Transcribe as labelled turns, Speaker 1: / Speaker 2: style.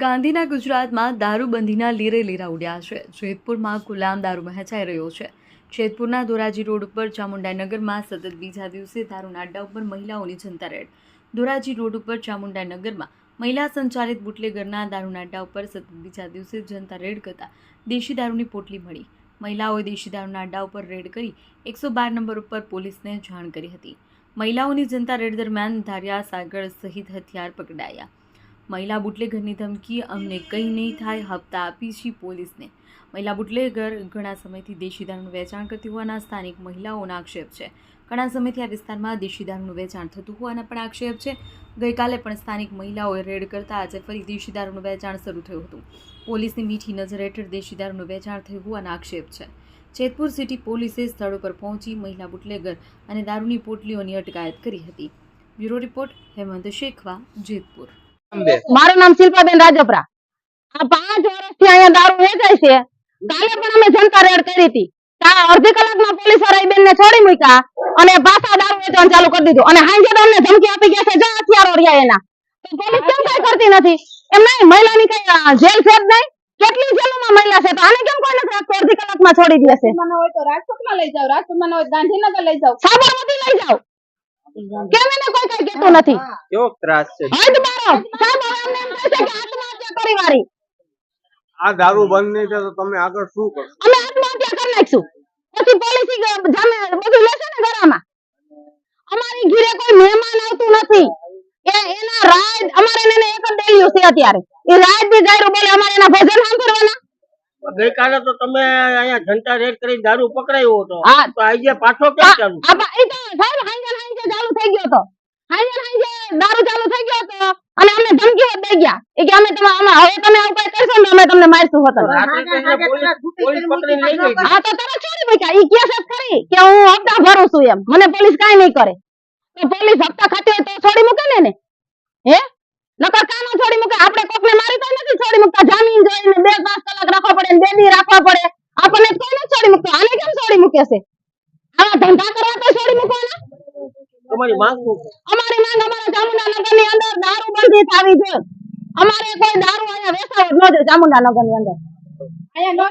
Speaker 1: ગાંધીના ગુજરાતમાં દારૂબંધીના લીરે લીરા ઉડ્યા છે. જેતપુરમાં ગુલામ દારૂ વહેંચાઈ રહ્યો છે. જેતપુરના ધોરાજી રોડ ઉપર ચામુંડાનગરમાં સતત બીજા દિવસે દારૂના અડ્ડા ઉપર મહિલાઓની જનતા રેડ. ધોરાજી રોડ ઉપર ચામુંડાનગરમાં મહિલા સંચાલિત બુટલેગરના દારૂના અડ્ડા ઉપર સતત બીજા દિવસે જનતા રેડ કરતા દેશી દારૂની પોટલી મળી. મહિલાઓએ દેશી દારૂના અડ્ડા ઉપર રેડ કરી એકસો બાર નંબર ઉપર પોલીસને જાણ કરી હતી. મહિલાઓની જનતા રેડ દરમિયાન ધારિયા સાગર સહિત હથિયાર પકડાયા. મહિલા બુટલેગરની ધમકી અમને કંઈ નહીં થાય, હપ્તા આપી છે પોલીસને. મહિલા બુટલેગર ઘણા સમયથી દેશી દારૂનું વેચાણ કરતી હોવાના સ્થાનિક મહિલાઓના આક્ષેપ છે. ઘણા સમયથી આ વિસ્તારમાં દેશી દારૂનું વેચાણ થતું હોવાના પણ આક્ષેપ છે. ગઈકાલે પણ સ્થાનિક મહિલાઓએ રેડ કરતા આજે ફરી દેશી દારૂનું વેચાણ શરૂ થયું હતું. પોલીસની મીઠી નજર હેઠળ દેશી દારૂનું વેચાણ થયું હોવાના આક્ષેપ છે. જેતપુર સિટી પોલીસે સ્થળ પર પહોંચી મહિલા બુટલેગર અને દારૂની પોટલીઓની અટકાયત કરી હતી. Bureau report Hemant Shekhwa Jetpur.
Speaker 2: મારું નામ શિલ્પાબેન રાજપરા. આ પાંચ વર્ષથી અહીંયા દારૂ વેચાય છે. કાલે પણ અમે જનતા રેડ કરી હતી. અડધી કલાકમાં પોલીસવાળા બેન ને છોડી મૂક્યા અને પાછા દારૂ વેચવાનું ચાલુ કરી દીધું. અને હાંજે તો અમને ધમકી આપી ગયા છે જો હથિયારો રહ્યા એના. પોલીસ કેમ કઈ કરતી નથી? એમ નહીં મહિલાની કઈ જેલ છે જ નહીં? કેટલી જેલોમાં મહિલા છે? તો આને કેમ કોઈ નથી રાખતું? અડધી કલાકમાં છોડી દે છે.
Speaker 3: મને હોય તો રાજકોટમાં લઈ જાવ રાજકોટમાં હોય ગાંધીનગર લઈ જાવ
Speaker 2: સાબરમતી લઈ જાઓ. કેમ એને કોઈ કઈ કહેતું નથી?
Speaker 4: કેવો ત્રાસ છે?
Speaker 2: હદ બારો સાહેબ અમને એમ કહે છે કે આત્મહત્યા કરી વારી
Speaker 4: આ દારૂ બંધ નહીં થાય તો તમે આગળ શું કરશો?
Speaker 2: અમે આત્મહત્યા કરી નાખશું. પછી પોલીસી જામે બધું લેશે ને ગળામાં અમારી ઘીરે કોઈ મહેમાન આવતું નથી. એ એના રાજ અમારે એને એક જ ડેલિયું છે અત્યારે. એ રાજ બી ગાયરો બોલે અમારે એના ભજન સાંભળવાના.
Speaker 4: ગઈકાલે તો તમે અહીંયા જનતા રેડ કરી દારૂ પકડાયો હતો.
Speaker 2: હા.
Speaker 4: તો આજે પાછો કેમ ચાલુ?
Speaker 2: આ બા- તો સાહેબ હાંજે હાંજે ચાલુ થઈ ગયો હતો. હાજર હાજર દારૂ ચાલુ થઈ ગયો હતો અને અમને ધમકીઓ જ દઈ ગયા. એ કે અમે તમે આમાં હવે તમે આવું કઈ કરશો ને અમે તમને મારશું હોતન
Speaker 4: રાત્રે તો એને પોલીસ પોલીસ પકડીને લઈ ગઈ.
Speaker 2: હા તો તમે છોડી મૂક્યા. ઈ કે છે ખરી કે હું હપ્તા ભરું છું એમ. મને પોલીસ કાઈ નહીં કરે. તો પોલીસ હપ્તા ખાતે હોય તો છોડી મૂકે ને હે? નકર કાનો છોડી મૂકે? આપણે કોકને મારી તો નથી છોડી મૂકતા. જામીન જોઈને બે પાંચ કલાક રાખવા પડે ને બે દી રાખવા પડે. આપણને કોઈ નથી છોડી મૂકતો. આને કેમ છોડી મૂકે છે? આવા ધંધા કરવા તો
Speaker 4: તમારી માંગ શું છે?
Speaker 2: અમારી માંગ અમારા ચામુંડાનગરની અંદર દારૂ બંધી થવી છે અમારે કોઈ દારૂ અહીંયા વેચાવો જ ન જોઈએ ની અંદર
Speaker 3: અહીંયા નો